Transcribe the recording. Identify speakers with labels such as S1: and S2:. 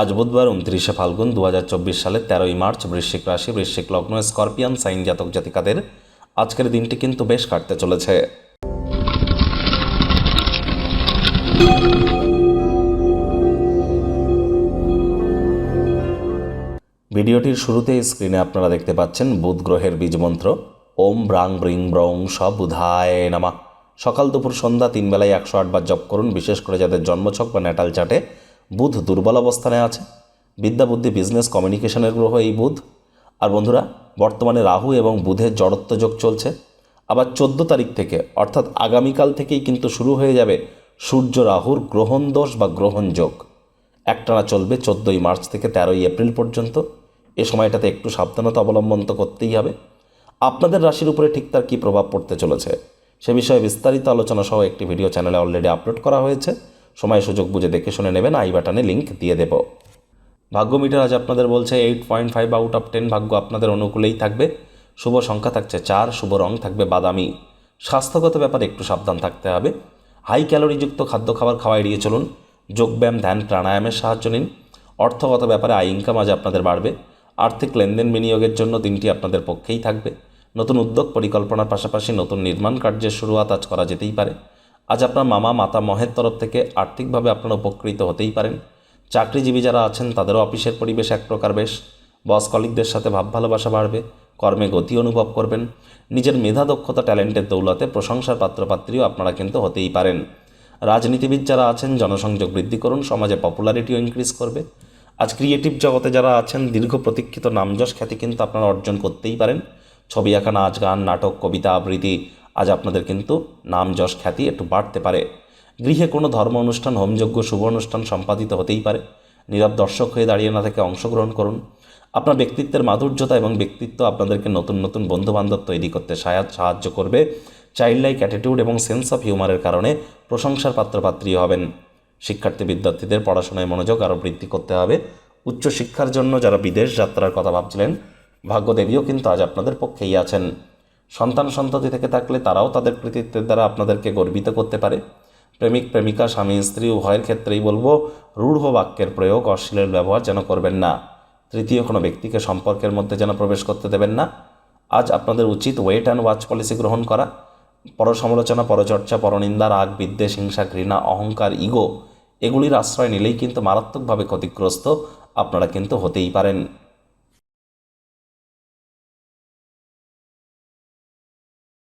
S1: আজ বুধবার উনত্রিশে ফাল্গুন দু সালের তেরোই মার্চ বৃশ্চিক রাশি, বৃশ্চিক লগ্ন, স্করপিয়ান, সাইন জাতক জাতিকাদের আজকের দিনটি কিন্তু বেশ কাটতে চলেছে। ভিডিওটির শুরুতে স্ক্রিনে আপনারা দেখতে পাচ্ছেন বুধ গ্রহের বীজমন্ত্র ওম ব্রাং ব্রিং ব্রং সব বুধায় নামা। সকাল দুপুর সন্ধ্যা তিন বেলায় একশো আটবার জপ করুন, বিশেষ করে যাদের জন্মছক বা ন্যাটাল চাটে। বুধ দুর্বল অবস্থানে আছে। বিদ্যা বুদ্ধি বিজনেস কমিউনিকেশনের গ্রহ এই বুধ। আর বন্ধুরা, বর্তমানে রাহু এবং বুধের জড়ত্ব যোগ চলছে। আবার চোদ্দ তারিখ থেকে, অর্থাৎ আগামীকাল থেকেই কিন্তু শুরু হয়ে যাবে সূর্য রাহুর গ্রহণ দোষ বা গ্রহণ যোগ। একটানা চলবে চোদ্দোই মার্চ থেকে তেরোই এপ্রিল পর্যন্ত। এ সময়টাতে একটু সাবধানতা অবলম্বন তো করতেই হবে। আপনাদের রাশির উপরে ঠিক তার কী প্রভাব পড়তে চলেছে? সে বিষয়ে বিস্তারিত আলোচনা সহ একটি ভিডিও চ্যানেলে অলরেডি আপলোড করা হয়েছে। সময়, সুযোগ বুঝে দেখে শুনে নেবেন, আই বাটনে লিঙ্ক দিয়ে দেব। ভাগ্য মিটার আজ আপনাদের বলছে eight point five out of ten ভাগ্য আপনাদের অনুকূলেই থাকবে। শুভ সংখ্যা থাকছে চার, শুভ রং থাকবে বাদামি। স্বাস্থ্যগত ব্যাপারে একটু সাবধান থাকতে হবে। হাই ক্যালোরিযুক্ত খাদ্য খাবার খাওয়া এড়িয়ে চলুন। যোগব্যায়াম, ধ্যান, প্রাণায়ামের সাহায্য নিন। অর্থগত ব্যাপারে আয় ইনকাম আজ আপনাদের বাড়বে। আর্থিক লেনদেন বিনিয়োগের জন্য দিনটি আপনাদের পক্ষেই থাকবে। নতুন উদ্যোগ, পরিকল্পনার পাশাপাশি নতুন নির্মাণ কার্যের শুরুয়াত আজ করা যেতেই পারে। আজ আপনার মামা, মাতা মহের তরফ থেকে আর্থিকভাবে আপনারা উপকৃত হতেই পারেন। চাকরিজীবী যারা আছেন, তাদেরও অফিসের পরিবেশ এক প্রকার বেশ। বস কলিকদের সাথে ভাব ভালোবাসা বাড়বে, কর্মে গতি অনুভব করবেন। নিজের মেধা, দক্ষতা, ট্যালেন্টের দৌলতে প্রশংসার পাত্রপাত্রীও আপনারা কিন্তু হতেই পারেন। রাজনীতিবিদ যারা আছেন, জনসংযোগ বৃদ্ধি করুন, সমাজে পপুলারিটিও ইনক্রিজ করবে। আজ ক্রিয়েটিভ জগতে যারা আছেন, দীর্ঘ প্রতীক্ষিত নামযশ খ্যাতি কিন্তু আপনারা অর্জন করতেই পারেন। ছবি আঁকা নাচ, গান, নাটক, কবিতা, আবৃত্তি আজ আপনাদের কিন্তু নাম যশ খ্যাতি একটু বাড়তে পারে। গৃহে কোনো ধর্ম অনুষ্ঠান হোমযজ্ঞ শুভ অনুষ্ঠান সম্পাদিত হতেই পারে। নীরব দর্শক হয়ে দাঁড়িয়ে না থেকে অংশগ্রহণ করুন। আপনার ব্যক্তিত্বের মাধুর্যতা এবং ব্যক্তিত্ব আপনাদেরকে নতুন নতুন বন্ধুবান্ধব তৈরি করতে সাহায্য সাহায্য করবে। চাইল্ড লাইক অ্যাটিটিউড এবং সেন্স অফ হিউমারের কারণে প্রশংসার পাত্রপাত্রী হবেন। শিক্ষার্থী বিদ্যার্থীদের পড়াশোনায় মনোযোগ আরও বৃদ্ধি করতে হবে। উচ্চশিক্ষার জন্য যারা বিদেশ যাত্রার কথা ভাবছিলেন, ভাগ্যদেবীও কিন্তু আজ আপনাদের পক্ষেই আছেন। সন্তান সন্ততি থেকে থাকলে তারাও তাদের কৃতিত্বের দ্বারা আপনাদেরকে গর্বিত করতে পারে। প্রেমিক, প্রেমিকা, স্বামী, স্ত্রী উভয়ের ক্ষেত্রেই বলব, রূঢ় বাক্যের প্রয়োগ অশ্লীল ব্যবহার যেন করবেন না। তৃতীয় কোনো ব্যক্তিকে সম্পর্কের মধ্যে যেন প্রবেশ করতে দেবেন না। আজ আপনাদের উচিত ওয়েট অ্যান্ড ওয়াচ পলিসি গ্রহণ করা। পরসমালোচনা, পরচর্চা, পরনিন্দা, রাগ, বিদ্বেষ, হিংসা, ঘৃণা, অহংকার, ইগো, এগুলির আশ্রয় নিলেই কিন্তু মারাত্মকভাবে ক্ষতিগ্রস্ত আপনারা কিন্তু হতেই পারেন।